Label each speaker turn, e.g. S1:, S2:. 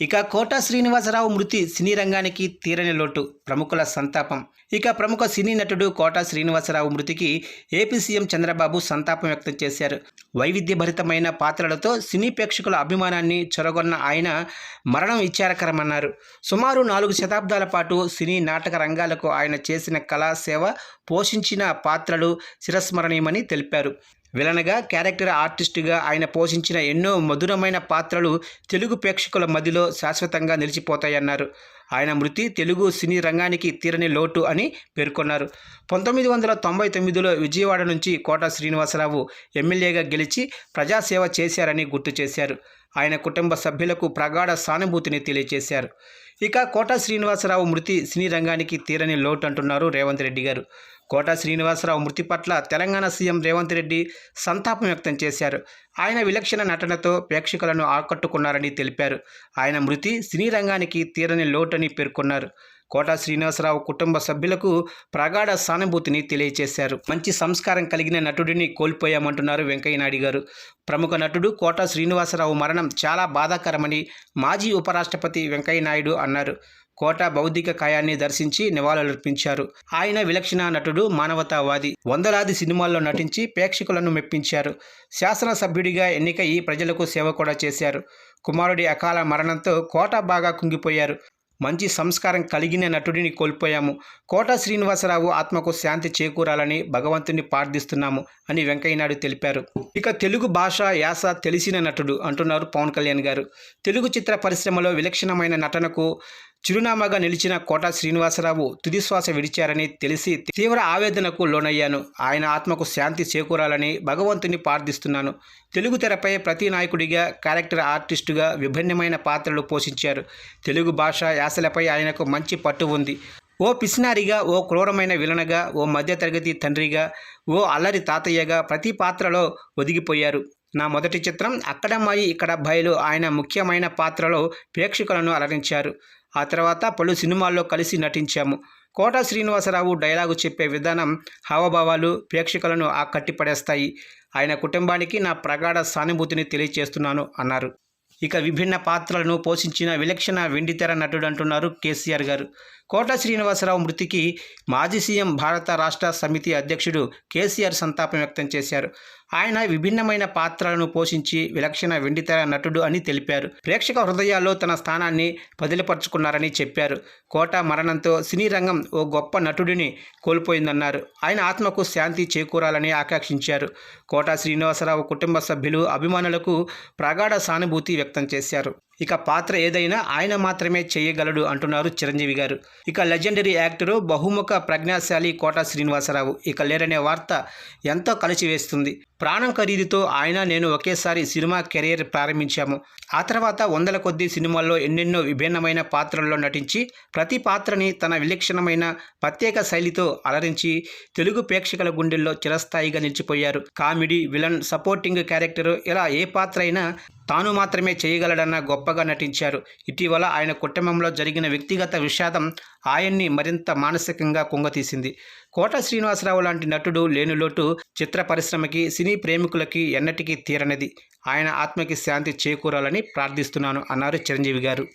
S1: ఇక కోట శ్రీనివాసరావు మృతి సినీ రంగానికి తీరని లోటు. ప్రముఖుల సంతాపం. ఇక ప్రముఖ సినీ నటుడు కోట శ్రీనివాసరావు మృతికి ఏపీ సీఎం చంద్రబాబు సంతాపం వ్యక్తం చేశారు. వైవిధ్యభరితమైన పాత్రలతో సినీ ప్రేక్షకుల అభిమానాన్ని చొరగొన్న ఆయన మరణం విచారకరమన్నారు. సుమారు నాలుగు శతాబ్దాల పాటు సినీ నాటక రంగాలకు ఆయన చేసిన కళా సేవ పోషించిన పాత్రలు చిరస్మరణీయమని తెలిపారు. విలనగా క్యారెక్టర్ ఆర్టిస్టుగా ఆయన పోషించిన ఎన్నో మధురమైన పాత్రలు తెలుగు ప్రేక్షకుల మదిలో శాశ్వతంగా నిలిచిపోతాయన్నారు. ఆయన మృతి తెలుగు సినీ రంగానికి తీరని లోటు అని పేర్కొన్నారు. పంతొమ్మిది వందల తొంభై తొమ్మిదిలో విజయవాడ నుంచి కోట శ్రీనివాసరావు ఎమ్మెల్యేగా గెలిచి ప్రజాసేవ చేశారని గుర్తు చేశారు. ఆయన కుటుంబ సభ్యులకు ప్రగాఢ సానుభూతిని తెలియజేశారు ఇక కోటా శ్రీనివాసరావు మృతి సినీ రంగానికి తీరని లోటు అంటున్నారు రేవంత్ రెడ్డి గారు. కోటా శ్రీనివాసరావు మృతి పట్ల తెలంగాణ సీఎం రేవంత్ రెడ్డి సంతాపం వ్యక్తం చేశారు. ఆయన విలక్షణ నటనతో ప్రేక్షకులను ఆకట్టుకున్నారని తెలిపారు. ఆయన మృతి సినీ రంగానికి తీరని లోటని పేర్కొన్నారు. కోట శ్రీనివాసరావు కుటుంబ సభ్యులకు ప్రగాఢ సానుభూతిని తెలియజేశారు మంచి సంస్కారం కలిగిన నటుడిని కోల్పోయామంటున్నారు వెంకయ్యనాయుడు గారు. ప్రముఖ నటుడు కోటా శ్రీనివాసరావు మరణం చాలా బాధాకరమని మాజీ ఉపరాష్ట్రపతి వెంకయ్యనాయుడు అన్నారు. కోట బౌద్ధిక కాయాన్ని దర్శించి నివాళులర్పించారు. ఆయన విలక్షణ నటుడు మానవతావాది. వందలాది సినిమాల్లో నటించి ప్రేక్షకులను మెప్పించారు. శాసనసభ్యుడిగా ఎన్నికయి ప్రజలకు సేవ కూడా చేశారు. కుమారుడి అకాల మరణంతో కోట బాగా కుంగిపోయారు. మంచి సంస్కారం కలిగిన నటుడిని కోల్పోయాము. కోట శ్రీనివాసరావు ఆత్మకు శాంతి చేకూరాలని భగవంతుని ప్రార్థిస్తున్నాము అని వెంకయ్యనాయుడు తెలిపారు. ఇక తెలుగు భాష యాస తెలిసిన నటుడు అంటున్నారు పవన్ కళ్యాణ్ గారు. తెలుగు చిత్ర పరిశ్రమలో విలక్షణమైన నటనకు చిరునామాగా నిలిచిన కోట శ్రీనివాసరావు తుదిశ్వాస విడిచారని తెలిసి తీవ్ర ఆవేదనకు లోనయ్యాను. ఆయన ఆత్మకు శాంతి చేకూరాలని భగవంతుని ప్రార్థిస్తున్నాను. తెలుగు తెరపై ప్రతి నాయకుడిగా క్యారెక్టర్ ఆర్టిస్టుగా విభిన్నమైన పాత్రలు పోషించారు. తెలుగు భాష యాసలపై ఆయనకు మంచి పట్టు ఉంది. ఓ పిసినారిగా ఓ క్రూరమైన విలనగా ఓ మధ్యతరగతి తండ్రిగా ఓ అల్లరి తాతయ్యగా ప్రతి పాత్రలో ఒదిగిపోయారు. నా మొదటి చిత్రం అక్కడమ్మాయి ఇక్కడ అబ్బాయిలు ఆయన ముఖ్యమైన పాత్రలో ప్రేక్షకులను అలరించారు. ఆ తర్వాత పలు సినిమాల్లో కలిసి నటించాము. కోట శ్రీనివాసరావు డైలాగు చెప్పే విధానం హావభావాలు ప్రేక్షకులను ఆకట్టిపడేస్తాయి. ఆయన కుటుంబానికి నా ప్రగాఢ సానుభూతిని తెలియజేస్తున్నాను అన్నారు. ఇక విభిన్న పాత్రలను పోషించిన విలక్షణ వెండితెర నటుడు అంటున్నారు కేసీఆర్ గారు. కోట శ్రీనివాసరావు మృతికి మాజీ సీఎం భారత రాష్ట్ర సమితి అధ్యక్షుడు కేసీఆర్ సంతాపం వ్యక్తం చేశారు. ఆయన విభిన్నమైన పాత్రలను పోషించి విలక్షణ వెండితెర నటుడు అని తెలిపారు. ప్రేక్షక హృదయాల్లో తన స్థానాన్ని బదిలిపరుచుకున్నారని చెప్పారు. కోట మరణంతో సినీ రంగం ఓ గొప్ప నటుడిని కోల్పోయిందన్నారు. ఆయన ఆత్మకు శాంతి చేకూరాలని ఆకాంక్షించారు. కోట శ్రీనివాసరావు కుటుంబ సభ్యులు అభిమానులకు ప్రగాఢ సానుభూతి వ్యక్తం చేశారు. ఇక పాత్ర ఏదైనా ఆయన మాత్రమే చేయగలడు అంటున్నారు చిరంజీవి గారు. ఇక లెజెండరీ యాక్టరు బహుముఖ ప్రజ్ఞాశాలి కోట శ్రీనివాసరావు. ఇక లేరనే వార్త ఎంతో కలిసివేస్తుంది. ప్రాణం ఖరీదుతో ఆయన నేను ఒకేసారి సినిమా కెరీర్ ప్రారంభించాము. ఆ తర్వాత వందల కొద్ది సినిమాల్లో ఎన్నెన్నో విభిన్నమైన పాత్రల్లో నటించి ప్రతి పాత్రని తన విలక్షణమైన ప్రత్యేక శైలితో అలరించి తెలుగు ప్రేక్షకుల గుండెల్లో చిరస్థాయిగా నిలిచిపోయారు. కామెడీ విలన్ సపోర్టింగ్ క్యారెక్టర్ ఇలా ఏ పాత్ర అయినా తాను మాత్రమే చేయగలడన్న గొప్పగా నటించారు. ఇటీవల ఆయన కుటుంబంలో జరిగిన వ్యక్తిగత విషాదం ఆయన్ని మరింత మానసికంగా కుంగతీసింది. కోట శ్రీనివాసరావు లాంటి నటుడు లేని లోటు చిత్ర పరిశ్రమకి సినీ ప్రేమికులకి ఎన్నటికీ తీరనిది. ఆయన ఆత్మకి శాంతి చేకూరాలని ప్రార్థిస్తున్నాను అన్నారు చిరంజీవి గారు.